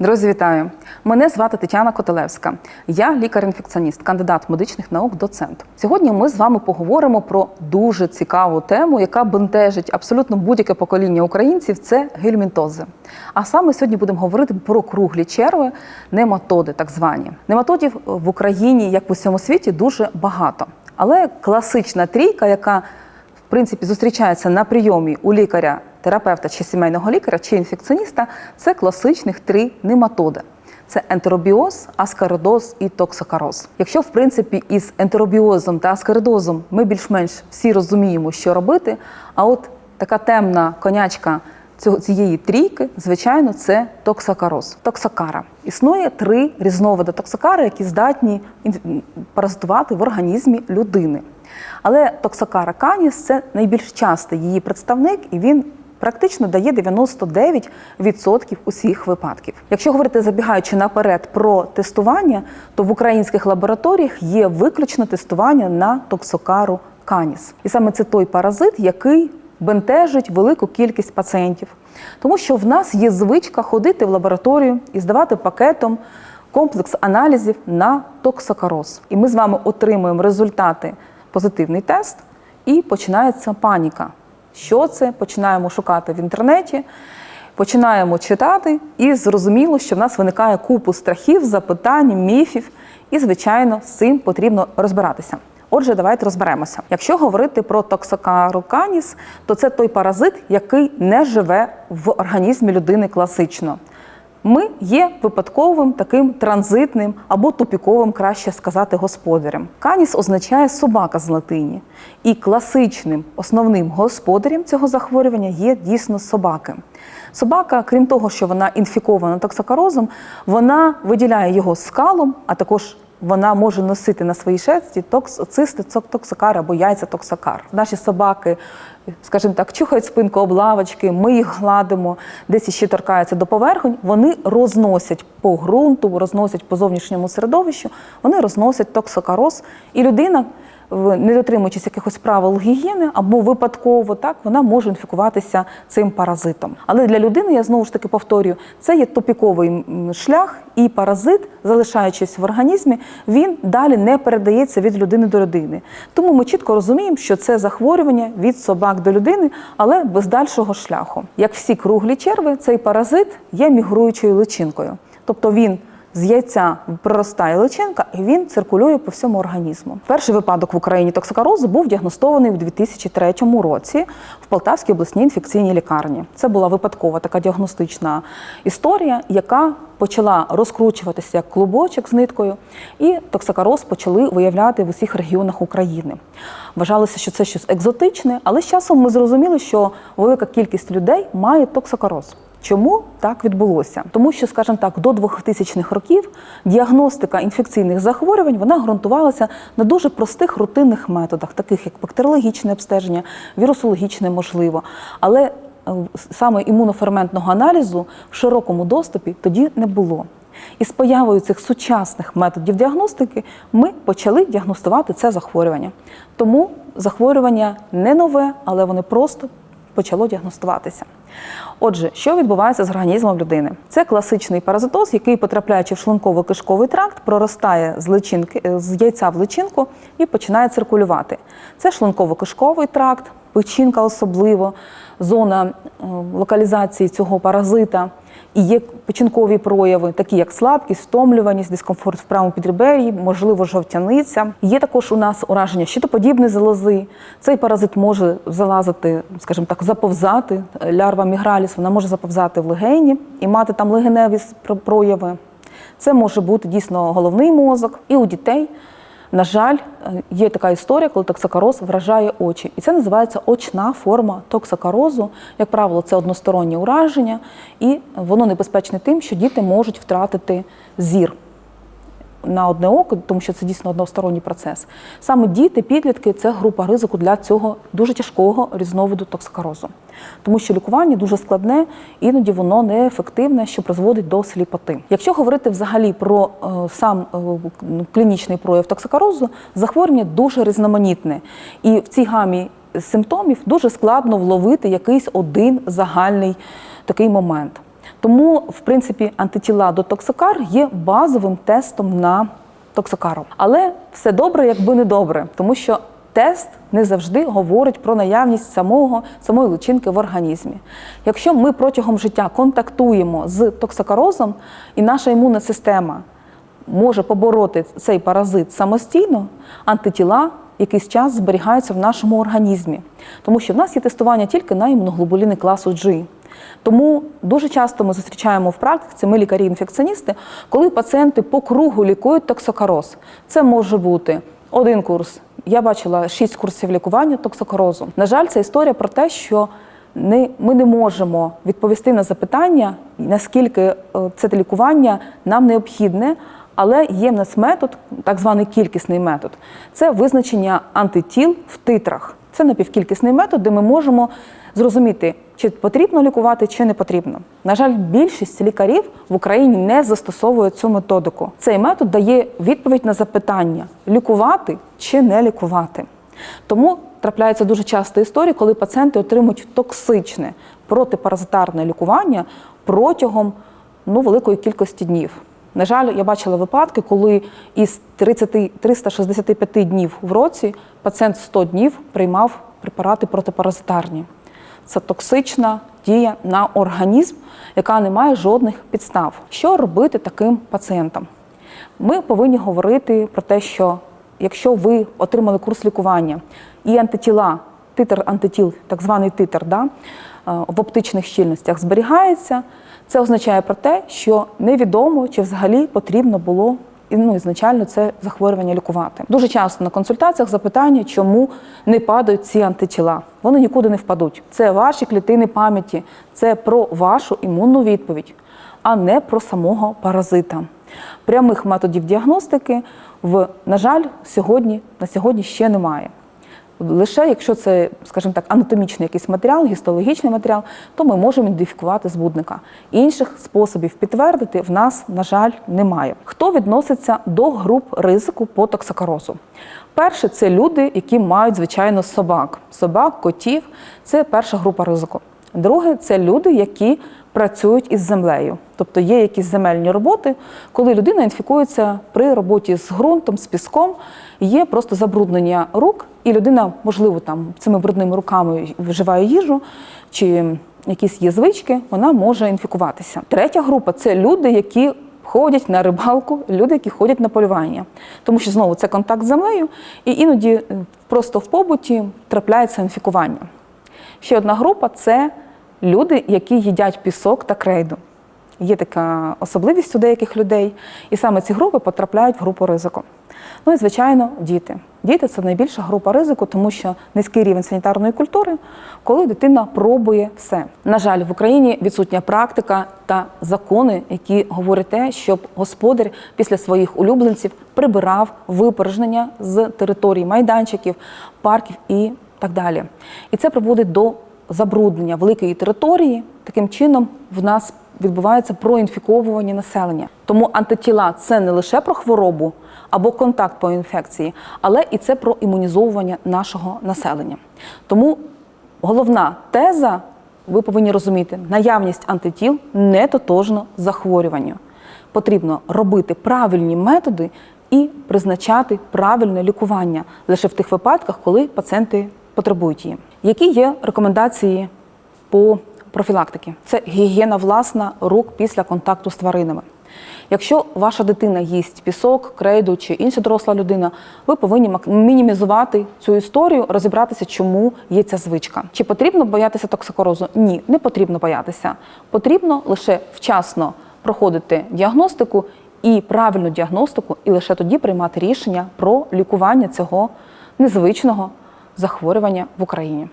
Друзі, вітаю! Мене звати Тетяна Котелевська. Я лікар-інфекціоніст, кандидат медичних наук, доцент. Сьогодні ми з вами поговоримо про дуже цікаву тему, яка бентежить абсолютно будь-яке покоління українців. Це гельмінтози. А саме сьогодні будемо говорити про круглі черви, нематоди, так звані. Нематодів в Україні, як в усьому світі, дуже багато. Але класична трійка, яка в принципі зустрічається на прийомі у лікаря, терапевта чи сімейного лікаря, чи інфекціоніста, це класичних три нематоди. Це ентеробіоз, аскаридоз і токсокароз. Якщо в принципі із ентеробіозом та аскаридозом ми більш-менш всі розуміємо, що робити, а от така темна конячка цієї трійки, звичайно, це токсокароз. Токсокара. Існує три різновиди токсокари, які здатні паразитувати в організмі людини. Але токсокара каніс це найбільш частий її представник, і він практично дає 99% усіх випадків. Якщо говорити забігаючи наперед про тестування, то в українських лабораторіях є виключно тестування на токсокару каніс. І саме це той паразит, який бентежить велику кількість пацієнтів. Тому що в нас є звичка ходити в лабораторію і здавати пакетом комплекс аналізів на токсокароз. І ми з вами отримуємо результати позитивний тест, і починається паніка. Що це? Починаємо шукати в інтернеті, починаємо читати, і зрозуміло, що в нас виникає купу страхів, запитань, міфів, і, звичайно, з цим потрібно розбиратися. Отже, давайте розберемося. Якщо говорити про токсокару каніс, то це той паразит, який не живе в організмі людини класично. Ми є випадковим таким транзитним або тупіковим, краще сказати, господарем. Каніс означає собака з латині, і класичним основним господарем цього захворювання є дійсно собаки. Собака, крім того, що вона інфікована токсокарозом, вона виділяє його скалом, а також вона може носити на своїй шерсті токс, цисти токсокар або яйця токсокар. Наші собаки, скажімо так, чухають спинку об лавочки, ми їх гладимо, десь іще торкаються до поверхонь. Вони розносять по ґрунту, розносять по зовнішньому середовищу, вони розносять токсокароз. І людина, не дотримуючись якихось правил гігієни або випадково, так вона може інфікуватися цим паразитом. Але для людини, я знову ж таки повторюю, це є тупіковий м, шлях, і паразит, залишаючись в організмі, він далі не передається від людини до людини. Тому ми чітко розуміємо, що це захворювання від собак до людини, але без дальшого шляху. Як всі круглі черви, цей паразит є мігруючою личинкою, тобто він. З яйця проростає личинка, і він циркулює по всьому організму. Перший випадок в Україні токсикарозу був діагностований у 2003 році в Полтавській обласній інфекційній лікарні. Це була випадкова така діагностична історія, яка почала розкручуватися як клубочок з ниткою, і токсикароз почали виявляти в усіх регіонах України. Вважалося, що це щось екзотичне, але з часом ми зрозуміли, що велика кількість людей має токсикароз. Чому так відбулося? Тому що, скажімо так, до 2000-х років діагностика інфекційних захворювань вона ґрунтувалася на дуже простих рутинних методах, таких як бактеріологічне обстеження, вірусологічне можливо. Але е, саме імуноферментного аналізу в широкому доступі тоді не було. І з появою цих сучасних методів діагностики ми почали діагностувати це захворювання. Тому захворювання не нове, але воно просто почало діагностуватися. Отже, що відбувається з організмом людини? Це класичний паразитоз, який, потрапляючи в шлунково-кишковий тракт, проростає з личинки е, з яйця в личинку і починає циркулювати. Це шлунково-кишковий тракт, печінка особливо, зона е, локалізації цього паразита. І є печінкові прояви, такі як слабкість, втомлюваність, дискомфорт в правому підребер'ї, можливо, жовтяниця. Є також у нас ураження щитоподібної залози. Цей паразит може залазити, скажімо так, заповзати. Лярва міграліс вона може заповзати в легені і мати там легеневі прояви. Це може бути дійсно головний мозок. І у дітей, на жаль, е, є така історія, коли токсикароз вражає очі. І це називається очна форма токсикарозу. Як правило, це одностороннє ураження, і воно небезпечне тим, що діти можуть втратити зір на одне око, тому що це дійсно односторонній процес. Саме діти, підлітки це група ризику для цього дуже тяжкого різновиду токсикарозу. Тому що лікування дуже складне, іноді воно неефективне, що призводить до сліпоти. Якщо говорити взагалі про е, сам е, клінічний прояв токсикарозу, захворювання дуже різноманітне. І в цій гамі симптомів дуже складно вловити якийсь один загальний такий момент. Тому, в принципі, антитіла до токсокар є базовим тестом на токсокару. Але все добре, якби не добре, тому що тест не завжди говорить про наявність самого, самої личинки в організмі. Якщо ми протягом життя контактуємо з токсокарозом, і наша імунна система може побороти цей паразит самостійно, антитіла якийсь час зберігаються в нашому організмі, тому що в нас є тестування тільки на імуноглобуліни класу G. Тому дуже часто ми зустрічаємо в практиці, ми лікарі-інфекціоністи, коли пацієнти по кругу лікують токсокароз. Це може бути один курс. Я бачила шість курсів лікування токсокарозу. На жаль, це історія про те, що ми не можемо відповісти на запитання, наскільки е, це лікування нам необхідне. Але є в нас метод, так званий кількісний метод. Це визначення антитіл в титрах. Це напівкількісний метод, де ми можемо зрозуміти, чи потрібно лікувати, чи не потрібно. На жаль, більшість лікарів в Україні не застосовує цю методику. Цей метод дає відповідь на запитання: лікувати чи не лікувати. Тому трапляється дуже часто історії, коли пацієнти отримують токсичне протипаразитарне лікування протягом ну, великої кількості днів. На жаль, я бачила випадки, коли із 30, 365 днів в році пацієнт 100 днів приймав препарати протипаразитарні. Це токсична дія на організм, яка не має жодних підстав. Що робити таким пацієнтам? Ми повинні говорити про те, що якщо ви отримали курс лікування і антитіла, титр антитіл, так званий титр, да, в оптичних щільностях зберігається, це означає про те, що невідомо чи взагалі потрібно було ну, ізначально це захворювання лікувати. Дуже часто на консультаціях запитання, чому не падають ці антитіла. Вони нікуди не впадуть. Це ваші клітини пам'яті, це про вашу імунну відповідь, а не про самого паразита. Прямих методів діагностики в, на жаль, сьогодні на сьогодні ще немає. Лише якщо це, скажімо так, анатомічний якийсь матеріал, гістологічний матеріал, то ми можемо ідентифікувати збудника. Інших способів підтвердити в нас, на жаль, немає. Хто відноситься до груп ризику по токсикорозу? Перше, це люди, які мають, звичайно, собак. Собак, котів це перша група ризику. Друге, це люди, які працюють із землею. Тобто є якісь земельні роботи, коли людина інфікується при роботі з ґрунтом, з піском, є просто забруднення рук, і людина, можливо, там цими брудними руками вживає їжу чи якісь є звички, вона може інфікуватися. Третя група це люди, які ходять на рибалку, люди, які ходять на полювання. Тому що знову це контакт з землею, і іноді е, просто в побуті трапляється інфікування. Ще одна група це люди, які їдять пісок та крейду. Є така особливість у деяких людей, і саме ці групи потрапляють в групу ризику. Ну і, звичайно, діти. Діти це найбільша група ризику, тому що низький рівень санітарної культури, коли дитина пробує все. На жаль, в Україні відсутня практика та закони, які говорять те, щоб господар після своїх улюбленців прибирав випорожнення з територій майданчиків, парків і так далі. І це приводить до забруднення великої території. Таким чином в нас відбувається проінфіковування населення. Тому антитіла це не лише про хворобу або контакт по інфекції, але і це про імунізовування нашого населення. Тому головна теза, ви повинні розуміти, наявність антитіл не тотожно захворюванню. Потрібно робити правильні методи і призначати правильне лікування лише в тих випадках, коли пацієнти потребують її. Які є рекомендації по профілактики? Це гігієна власна рук після контакту з тваринами. Якщо ваша дитина їсть пісок, крейду чи інша доросла людина, ви повинні мінімізувати цю історію, розібратися, чому є ця звичка. Чи потрібно боятися токсикорозу? Ні, не потрібно боятися. Потрібно лише вчасно проходити діагностику і правильну діагностику, і лише тоді приймати рішення про лікування цього незвичного захворювання в Україні.